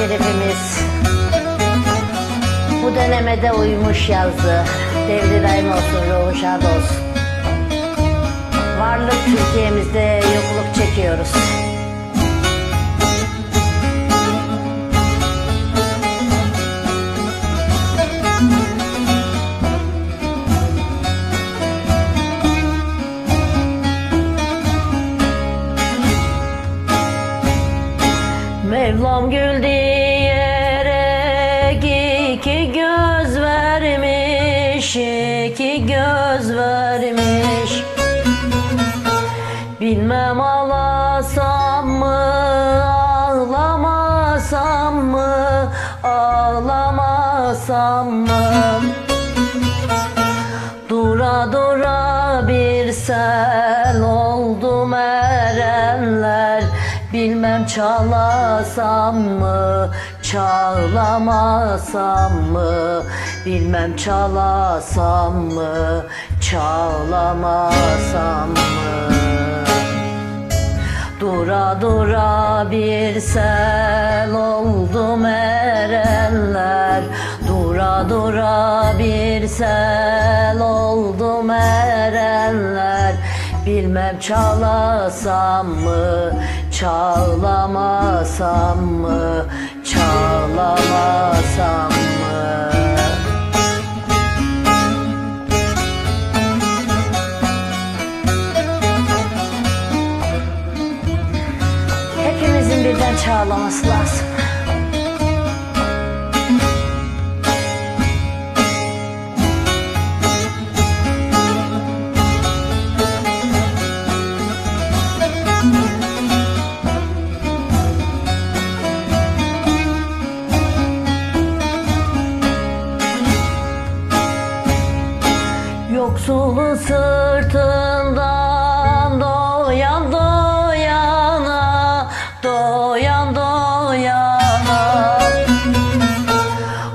şerifimiz bu dönemede uyumuş yazdı. Devri daim olsun, ruhu şad olsun. Varlık Türkiye'mizde yokluk çekiyoruz. İki göz vermiş, iki göz vermiş. Bilmem ağlasam mı, ağlamasam mı, ağlamasam mı? Dura dura bir sel oldum Bilmem çalasam mı, çağlamasam mı? Bilmem çalasam mı, çağlamasam mı? Dura dura bir sel oldum erenler Dura dura bir sel oldum erenler Bilmem çalasam mı, çağlamasam mı, çağlamasam mı? Hepimizin birden çağlaması lazım. Yoksulun sırtından doyan doyana, doyan doyana.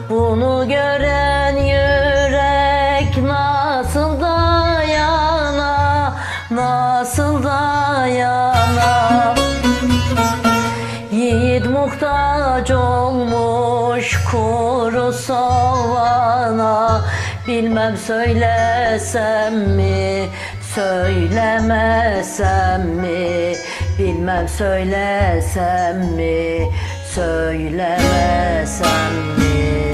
Bunu gören yürek nasıl dayana, nasıl dayana. Sovana Bilmem söylesem mi, söylemesem mi Bilmem söylesem mi, söylemesem mi?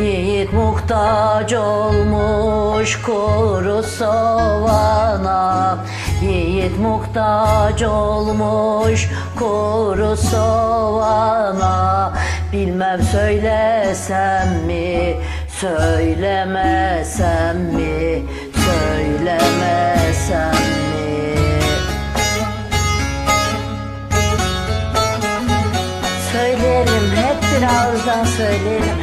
Yiğit muhtaç olmuş kuru sovana Yiğit muhtaç olmuş kuru sovana Bilmem söylesem mi, söylemesem mi, söylemesem mi? Söyleyelim, hep bir ağızdan söyleyelim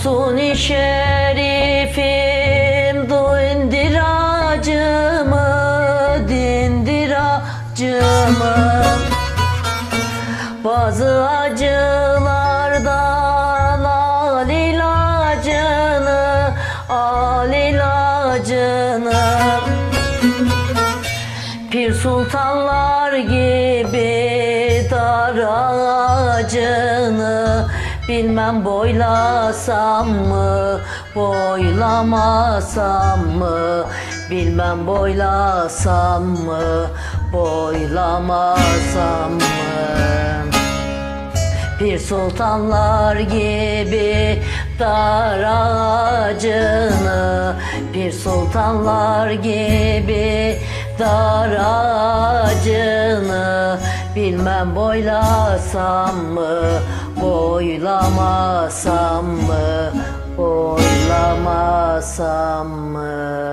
Mahsuni şerifim dindiracımı, dindiracımı. Bazı acılardan al ilacını, al ilacını. Pir sultanlar gibi dar ağacını Bilmem boylasam mı, boylamasam mı? Bilmem boylasam mı, boylamasam mı? Bir sultanlar gibi dar ağacını Bir sultanlar gibi dar ağacını Bilmem boylasam mı, boylamasam mı? Boylamasam mı